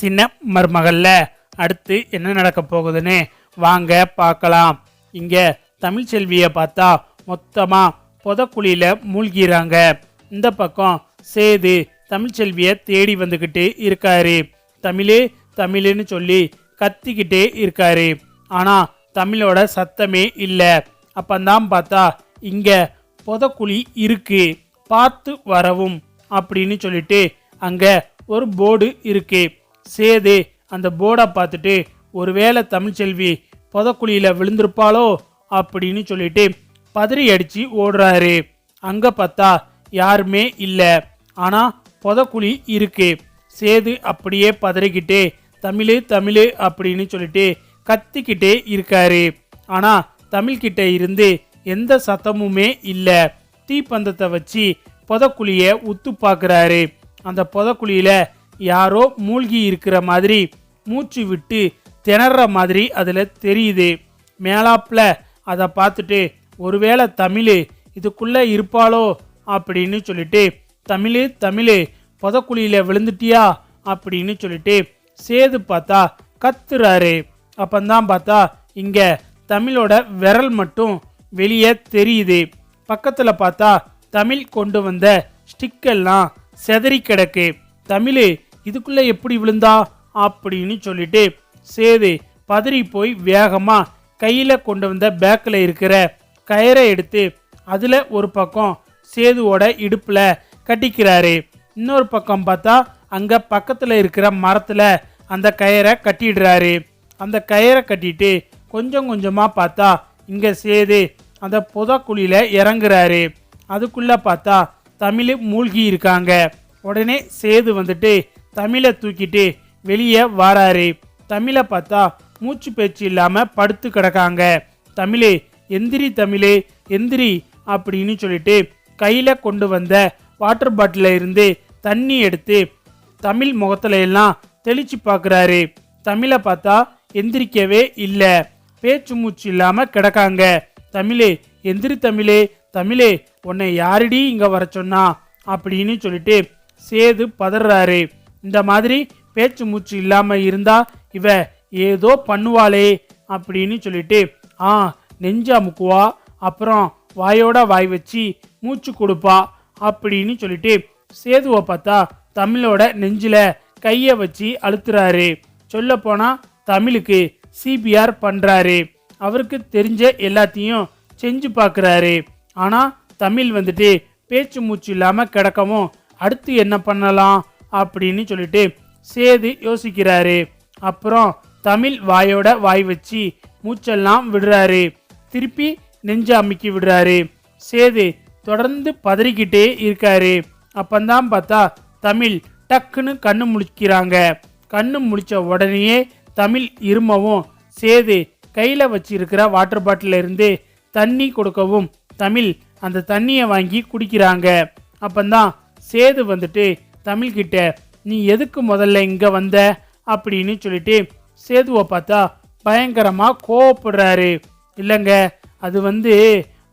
சின்ன மருமகளில். அடுத்து என்ன நடக்க போகுதுன்னு வாங்க பார்க்கலாம். இங்கே தமிழ் செல்வியை பார்த்தா மொத்தமாக புதக்குழியில் மூழ்கிறாங்க. இந்த பக்கம் சேது தமிழ் செல்வியை தேடி வந்துக்கிட்டு இருக்காரு. தமிழே தமிழுன்னு சொல்லி கத்திக்கிட்டே இருக்காரு. ஆனால் தமிழோட சத்தமே இல்லை. அப்பந்தான் பார்த்தா இங்கே புதக்குழி இருக்கு. பார்த்து வரவும் அப்படின்னு சொல்லிட்டு அங்கே ஒரு போர்டு இருக்குது சேது அந்த போர்டை பார்த்துட்டு ஒருவேளை தமிழ்ச்செல்வி புதக்குழியில் விழுந்திருப்பாளோ? அப்படின்னு சொல்லிட்டு பதறி அடித்து ஓடுறாரு. அங்கே பார்த்தா யாருமே இல்லை. ஆனால் புதக்குழி இருக்கு. சேது அப்படியே பதறிக்கிட்டே தமிழ் தமிழ் அப்படின்னு சொல்லிட்டு கத்திக்கிட்டே இருக்காரு. ஆனால் தமிழ்கிட்ட இருந்து எந்த சத்தமுமே இல்லை. தீப்பந்தத்தை வச்சு புதக்குழியை உத்து பார்க்குறாரு. அந்த புதக்குழியில் யாரோ மூழ்கி இருக்கிற மாதிரி மூச்சு விட்டு திணற மாதிரி அதில் தெரியுது. மேலாப்பில் அதை பார்த்துட்டு ஒருவேளை தமிழ் இதுக்குள்ளே இருப்பாளோ? அப்படின்னு சொல்லிட்டு தமிழ் தமிழ் புதக்குழியில் விழுந்துட்டியா? அப்படின்னு சொல்லிட்டு சேது பார்த்தா கத்துறாரு. அப்பந்தான் பார்த்தா இங்கே தமிழோட விரல் மட்டும் வெளியே தெரியுது. பக்கத்தில் பார்த்தா தமிழ் கொண்டு வந்த ஸ்டிக்கெல்லாம் செதறி கிடக்கு. தமிழ் இதுக்குள்ள எப்படி விழுந்தா? அப்படின்னு சொல்லிட்டு சேது பதறி போய் வேகமா கையில கொண்டு வந்த பேக்கில் இருக்கிற கயரை எடுத்து அதுல ஒரு பக்கம் சேதுவோட இடுப்புல கட்டிக்கிறாரு. இன்னொரு பக்கம் பார்த்தா அங்க பக்கத்துல இருக்கிற மரத்துல அந்த கயரை கட்டிடுறாரு. அந்த கயரை கட்டிட்டு கொஞ்சம் கொஞ்சமா பார்த்தா இங்க சேது அந்த புதக்குழியில இறங்குறாரு. அதுக்குள்ள பார்த்தா தமிழ் மூழ்கி இருக்காங்க. உடனே சேது வந்துட்டு தமிழை தூக்கிட்டு வெளியே வாராரு. தமிழை பார்த்தா மூச்சு பேச்சு இல்லாமல் படுத்து கிடக்காங்க. தமிழே எந்திரி தமிழே எந்திரி அப்படின்னு சொல்லிட்டு கையில் கொண்டு வந்த வாட்டர் பாட்டில இருந்து தண்ணி எடுத்து தமிழ் முகத்துல எல்லாம் தெளிச்சு பார்க்குறாரு தமிழை பார்த்தா எந்திரிக்கவே இல்லை. பேச்சு மூச்சு இல்லாமல் கிடக்காங்க. தமிழே எந்திரி தமிழே தமிழே உன்னை யாரடி இங்கே வர சொன்னா? அப்படின்னு சொல்லிட்டு சேது பதறாரு. இந்த மாதிரி பேச்சு மூச்சு இல்லாமல் இருந்தா இவ ஏதோ பண்ணுவாளே அப்படின்னு சொல்லிட்டு ஆ நெஞ்சா முக்குவா அப்புறம் வாயோட வாய் வச்சு மூச்சு கொடுப்பா அப்படின்னு சொல்லிட்டு சேதுவை பார்த்தா தமிழோட நெஞ்சில் கையை வச்சு அழுத்துறாரு. சொல்லப்போனால் தமிழுக்கு சிபிஆர் பண்ணுறாரு அவருக்கு தெரிஞ்ச எல்லாத்தையும் செஞ்சு பார்க்குறாரு ஆனால் தமிழ் வந்துட்டு பேச்சு மூச்சு இல்லாமல் கிடக்கவும் அடுத்து என்ன பண்ணலாம்? அப்படின்னு சொல்லிட்டு சேது யோசிக்கிறாரு. அப்புறம் தமிழ் வாயோட வாய் வச்சு மூச்செல்லாம் விடுறாரு. திருப்பி நெஞ்சு அமுக்கி விடுறாரு. சேது தொடர்ந்து பதறிக்கிட்டே இருக்காரு. அப்பந்தான் பார்த்தா தமிழ் டக்குன்னு கண்ணு முழிக்கிறாங்க. கண்ணு முழிச்ச உடனேயே தமிழ் இருமவும் சேது கையில் வச்சிருக்கிற வாட்டர் பாட்டில் இருந்து தண்ணி கொடுக்கவும் தமிழ் அந்த தண்ணியை வாங்கி குடிக்கிறாங்க. அப்பந்தான் சேது வந்துட்டு தமிழ்கிட்ட நீ எதுக்கு முதல்ல இங்கே வந்த? அப்படின்னு சொல்லிட்டு சேதுவை பார்த்தா பயங்கரமாக கோவப்படுறாரு. இல்லைங்க அது வந்து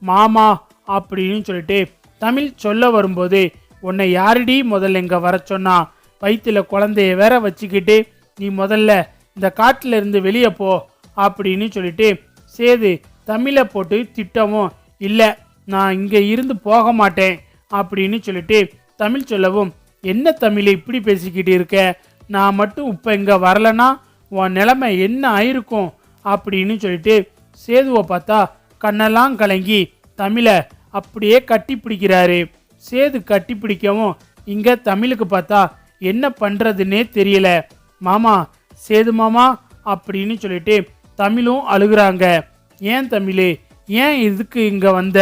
மாமா அப்படின்னு சொல்லிட்டு தமிழ் சொல்ல வரும்போது உன்னை யாரடி முதல்ல இங்கே வர சொன்னா? வயிற்றில் குழந்தைய வேற வச்சுக்கிட்டு நீ முதல்ல இந்த காட்டில் இருந்து வெளியே போ அப்படின்னு சொல்லிட்டு சேது தமிழை போட்டு திட்டவும் இல்லை நான் இங்கே இருந்து போக மாட்டேன் அப்படின்னு சொல்லிட்டு தமிழ் சொல்லவும் என்ன தமிழ் இப்படி பேசிக்கிட்டு இருக்க? நான் மட்டும் இப்போ இங்கே வரலனா உன் நிலைமை என்ன ஆயிருக்கும்? அப்படின்னு சொல்லிட்டு சேதுவை பார்த்தா கண்ணெல்லாம் கலங்கி தமிழை அப்படியே கட்டி பிடிக்கிறாரு. சேது கட்டி பிடிக்கவும் இங்கே தமிழுக்கு பார்த்தா என்ன பண்ணுறதுன்னே தெரியல. மாமா சேது மாமா அப்படின்னு சொல்லிட்டு தமிழும் அழுகுறாங்க. ஏன் தமிழே ஏன் இதுக்கு இங்கே வந்த?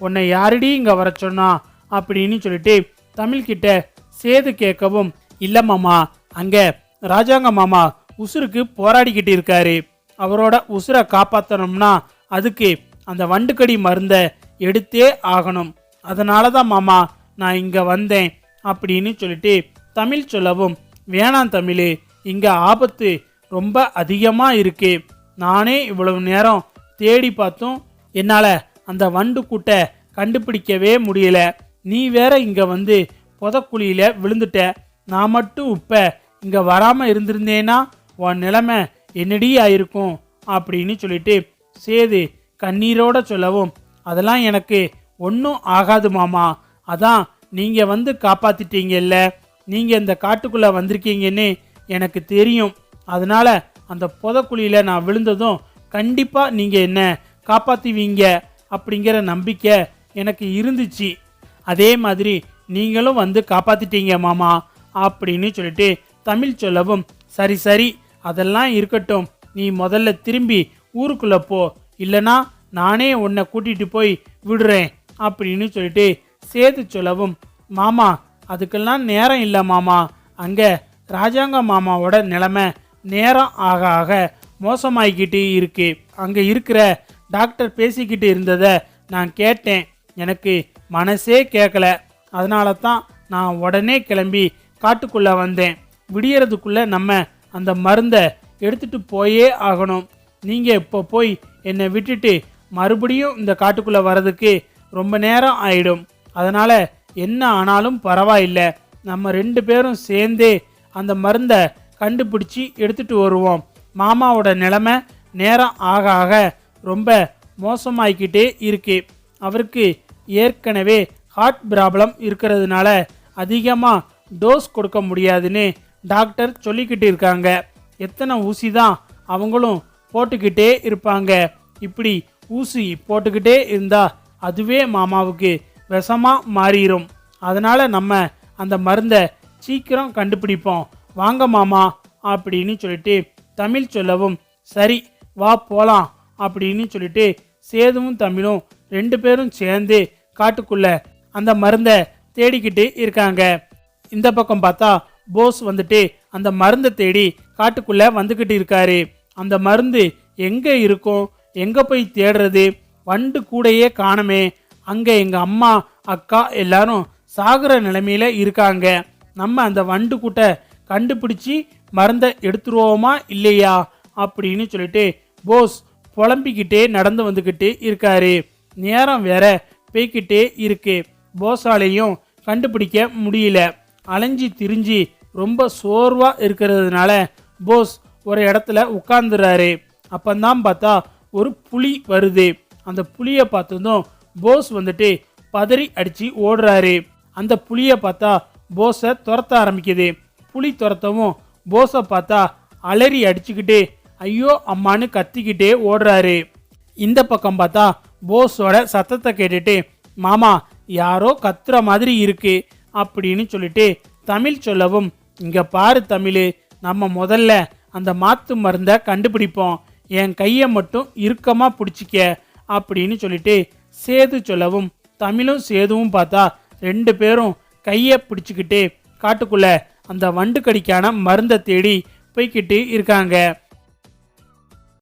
உன்னை யாரடி இங்கே வர சொன்னா? அப்படின்னு சொல்லிட்டு தமிழ்கிட்ட சேது கேட்கவும் இல்லை மாமா அங்கே ராஜாங்க மாமா உசுருக்கு போராடிக்கிட்டு இருக்காரு. அவரோட உசுரை காப்பாற்றணும்னா அதுக்கு அந்த வண்டுக்கடி மருந்தை எடுத்தே ஆகணும். அதனால தான் மாமா நான் இங்கே வந்தேன் அப்படின்னு சொல்லிட்டு தமிழ் சொல்லவும் வேணாம் தமிழ் இங்கே ஆபத்து ரொம்ப அதிகமாக இருக்கு. நானே இவ்வளவு நேரம் தேடி பார்த்தும் என்னால் அந்த வண்டு கூட்டை கண்டுபிடிக்கவே முடியல. நீ வேற இங்கே வந்து புதக்குழியில் விழுந்துட்டேன். நான் மட்டும் இப்போ இங்கே வராமல் இருந்திருந்தேன்னா உன் நிலைமை என்னடி ஆயிருக்கும்? அப்படின்னு சொல்லிட்டு சேது கண்ணீரோட சொல்லவும் அதெல்லாம் எனக்கு ஒன்றும் ஆகாது மாமா. அதான் நீங்கள் வந்து காப்பாற்றிட்டீங்கல்ல நீங்கள் இந்த காட்டுக்குள்ளே வந்திருக்கீங்கன்னு எனக்கு தெரியும். அதனால் அந்த புதக்குழியில் நான் விழுந்ததும் கண்டிப்பாக நீங்கள் என்ன காப்பாற்றுவீங்க அப்படிங்கிற நம்பிக்கை எனக்கு இருந்துச்சு. அதே மாதிரி நீங்களும் வந்து காப்பாத்திட்டீங்க மாமா அப்படின்னு சொல்லிட்டு தமிழ் சொல்லவும் சரி சரி அதெல்லாம் இருக்கட்டும். நீ முதல்ல திரும்பி ஊருக்குள்ள போ. இல்லனா நானே உன்னை கூட்டிட்டு போய் விடுறேன் அப்படின்னு சொல்லிட்டு சேது சொல்லவும் மாமா அதுக்கெல்லாம் நேரம் இல்லை மாமா. அங்கே ராஜாங்க மாமாவோட நிலைமை நேரம் ஆக ஆக மோசமாயிக்கிட்டு இருக்கு. அங்கே இருக்கிற டாக்டர் பேசிக்கிட்டு இருந்ததை நான் கேட்டேன். எனக்கு மனசே கேட்கல அதனால தான் நான் உடனே கிளம்பி காட்டுக்குள்ளே வந்தேன். விடியறதுக்குள்ளே நம்ம அந்த மருந்தை எடுத்துட்டு போயே ஆகணும். நீங்கள் இப்போ போய் என்னை விட்டுட்டு மறுபடியும் இந்த காட்டுக்குள்ளே வர்றதுக்கு ரொம்ப நேரம் ஆயிடும். அதனால் என்ன ஆனாலும் பரவாயில்லை. நம்ம ரெண்டு பேரும் சேர்ந்தே அந்த மருந்தை கண்டுபிடிச்சி எடுத்துகிட்டு வருவோம். மாமாவோட நிலைமை நேரம் ஆக ஆக ரொம்ப மோசமாயிக்கிட்டே இருக்கு. அவருக்கு ஏற்கனவே ஹார்ட் ப்ராப்ளம் இருக்கிறதுனால அதிகமாக டோஸ் கொடுக்க முடியாதுன்னு டாக்டர் சொல்லிக்கிட்டு இருக்காங்க. எத்தனை ஊசி தான் அவங்களும் போட்டுக்கிட்டே இருப்பாங்க. இப்படி ஊசி போட்டுக்கிட்டே இருந்தால் அதுவே மாமாவுக்கு விஷமாக மாறிடும் அதனால் நம்ம அந்த மருந்தை சீக்கிரம் கண்டுபிடிப்போம். வாங்க மாமா அப்படின்னு சொல்லிட்டு தமிழ் சொல்லவும் சரி வா போகலாம் அப்படின்னு சொல்லிட்டு சேதுவும் தமிழும் ரெண்டு பேரும் சேர்ந்து காட்டுக்குள்ளே அந்த மருந்தை தேடிக்கிட்டு இருக்காங்க. இந்த பக்கம் பார்த்தா போஸ் வந்துட்டு அந்த மருந்தை தேடி காட்டுக்குள்ளே வந்துக்கிட்டு இருக்காரு. அந்த மருந்து எங்கே இருக்கும்? எங்கே போய் தேடுறது? வண்டு கூடையே காணமே. அங்கே எங்கள் அம்மா அக்கா எல்லாரும் சாகுற நிலைமையில் இருக்காங்க. நம்ம அந்த வண்டு கூட்டை கண்டுபிடிச்சி மருந்தை எடுத்துருவோமா இல்லையா? அப்படின்னு சொல்லிட்டு போஸ் புலம்பிக்கிட்டே நடந்து வந்துக்கிட்டு இருக்காரு. நேரம் வேற போய்கிட்டே இருக்குது போஸாலையும் கண்டுபிடிக்க முடியல. அலைஞ்சி திரிஞ்சு ரொம்ப சோர்வாக இருக்கிறதுனால போஸ் ஒரு இடத்துல உட்கார்ந்துறாரு. அப்போந்தான் பார்த்தா ஒரு புலி வருது. அந்த புளியை பார்த்ததும் போஸ் வந்துட்டு பதறி அடித்து ஓடுறாரு. அந்த புளியை பார்த்தா போஸை துரத்த ஆரம்பிக்குது. புளி துரத்தவும் போஸை பார்த்தா அலறி அடிச்சுக்கிட்டு ஐயோ அம்மான்னு கத்திக்கிட்டே ஓடுறாரு. இந்த பக்கம் பார்த்தா போஸோட சத்தத்தை கேட்டுட்டு மாமா யாரோ கத்துற மாதிரி இருக்கு அப்படின்னு சொல்லிட்டு தமிழ் சொல்லவும் இங்க பாரு தமிழ் நம்ம முதல்ல அந்த மாத்து மருந்தை கண்டுபிடிப்போம். என் கையை மட்டும் இறுக்கமாக பிடிச்சிக்க அப்படின்னு சொல்லிட்டு சேது சொல்லவும் தமிழும் சேதுவும் பார்த்தா ரெண்டு பேரும் கையை பிடிச்சிக்கிட்டு காட்டுக்குள்ள அந்த வண்டு கடிக்கான மருந்தை தேடி போய்கிட்டு இருக்காங்க.